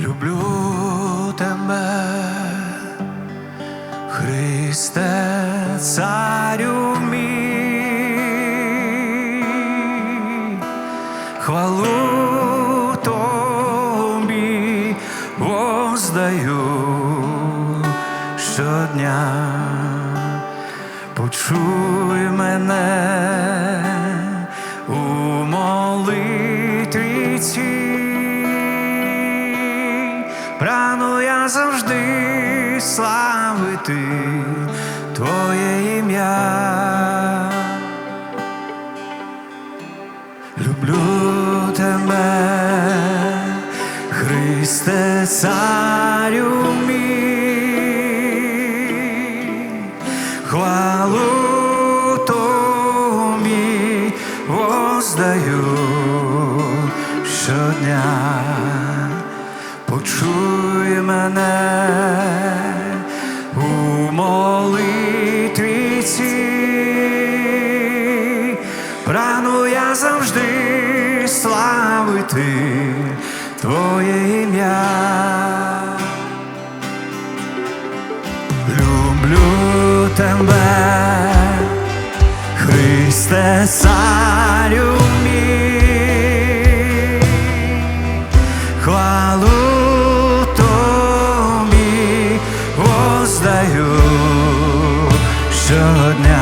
люблю тебе, Христе, царю мій, хвалу тобі воздаю щодня, почуй мене у молитві цій. Прану я завжди славити Твоє ім'я. Люблю тебе, Христе, царю мій, хвалу тобі воздаю щодня, почуй мене у молитві цій. Прану я завжди славити Твоє ім'я. Люблю тебе, Христе, царю щодня,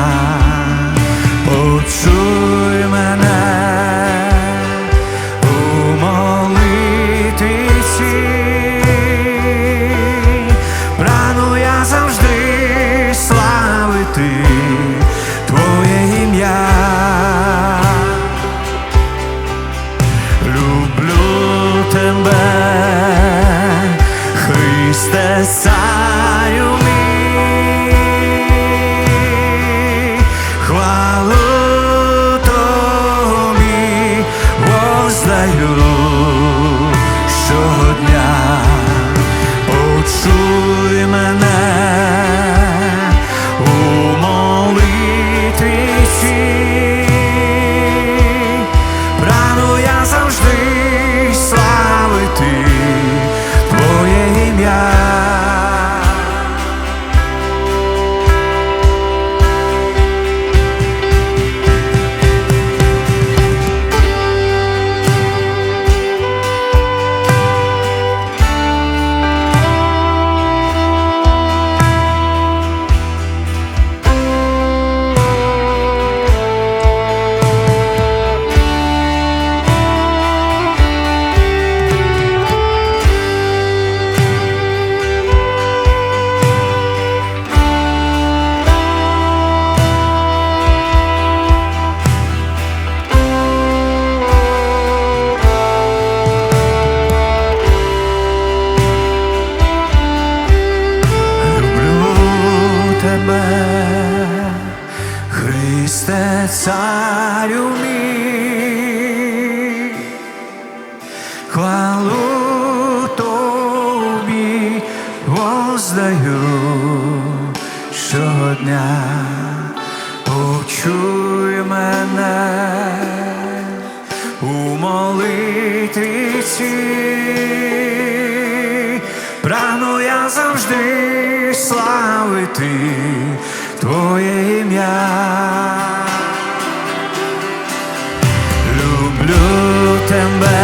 мій, хвалу тобі воздаю щодня, почуй мене у молитві цій. Прану я завжди славити Твоє ім'я. September.